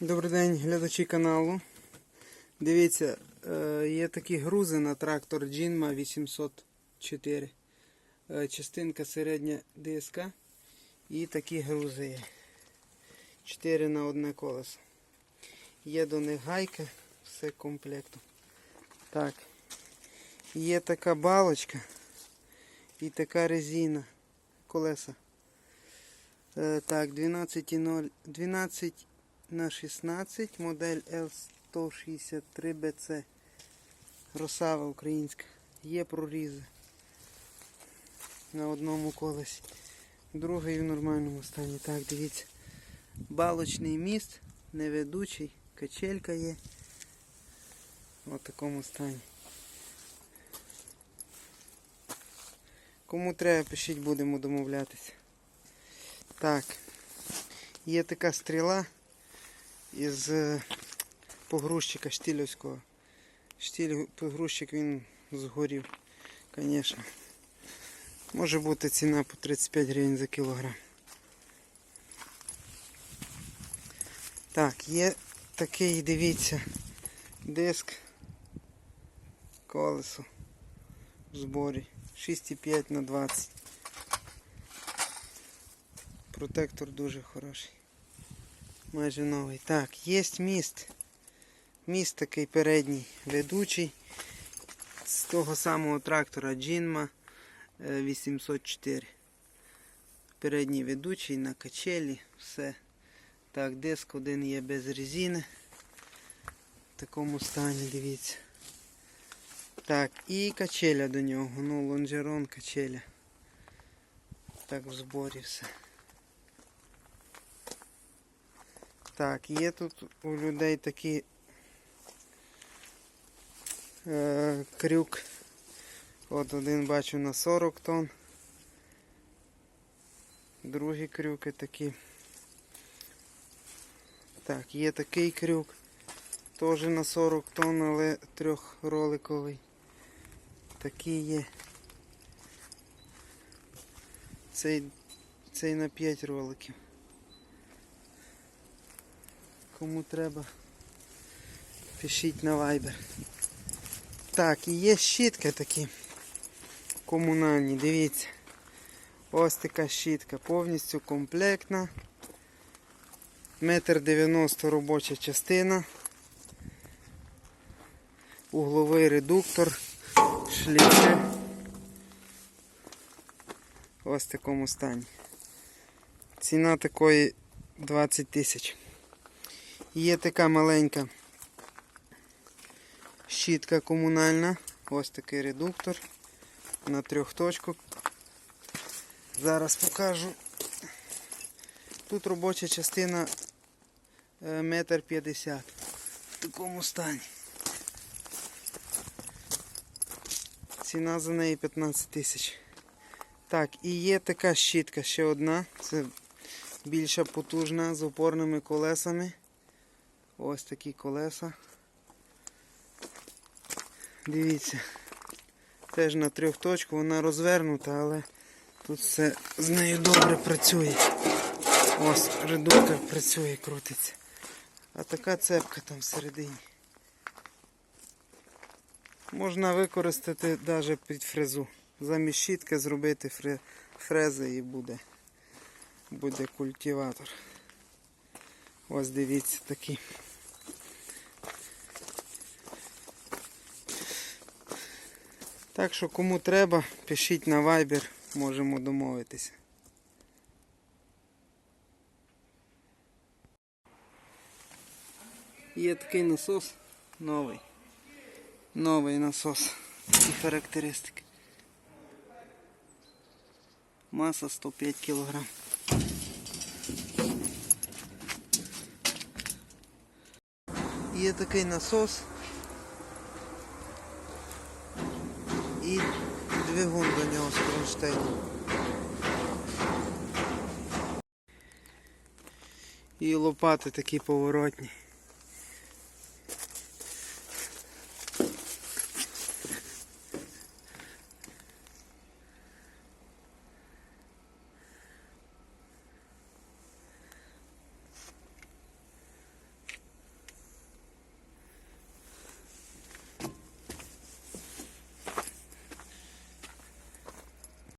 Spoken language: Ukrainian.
Добрий день, глядачі каналу. Дивіться, е, є такі грузи на трактор Jinma 804. Е, Частинка середня ДСК. І такі грузи є. 4 на одне колесо. Є до них гайка, все комплектом. Так. Є така балочка і така резина. Колеса. Е, Так, 12,0 12 на 16, модель L163BC. Росава українська. Є прорізи на одному колесі. Другий в нормальному стані. Так, дивіться. Балочний міст, неведучий, качелька є. В такому стані. Кому треба, пишіть, будемо домовлятися. Так. Є така стріла із е, погрузчика штілівського. Штіль погрузчик він згорів, звісно. Може бути ціна по 35 гривень за кілограм. Так, є такий, дивіться, диск колесо в зборі 6,5 на 20. Протектор дуже хороший. Майже новий. Так, є міст. Міст такий передній ведучий. З того самого трактора е, 804. Передній ведучий на качелі, все. Так, диск один є без резини. В такому стані, дивіться. Так, і качеля до нього. Ну, лонжерон, качеля. Так, в зборі все. Так, є тут у людей такий е, крюк. От один бачу на 40 тонн. Другі крюки такі. Так, є такий крюк. Теж на 40 тонн, але трьохроликовий. Такий є. Цей, цей на 5 роликів. Кому треба, пишіть на Viber. Так, і є щітки такі комунальні, дивіться. Ось така щітка, повністю комплектна. Метр 90 робоча частина. Угловий редуктор, шліфи. Ось в такому стані. Ціна такої 20 тисяч. Є така маленька щітка комунальна. Ось такий редуктор на трьох точках. Зараз покажу. Тут робоча частина е, метр п'ятдесят в такому стані. Ціна за неї 15 тисяч. Так, і є така щітка ще одна. Це більша потужна з опорними колесами. Ось такі колеса. Дивіться. Теж на трьох точку вона розвернута, але тут все з нею добре працює. Ось редуктор працює, крутиться. А така цепка там всередині. Можна використати навіть під фрезу. Замість щітки зробити фре- фрези і буде, буде культиватор. Ось дивіться такі. Так що кому треба, пишіть на Viber, можемо домовитися. Є такий насос новий. Новий насос. Такі характеристики. Маса 105 кг. Є такий насос. І двигун до нього з кронштейном. І лопати такі поворотні.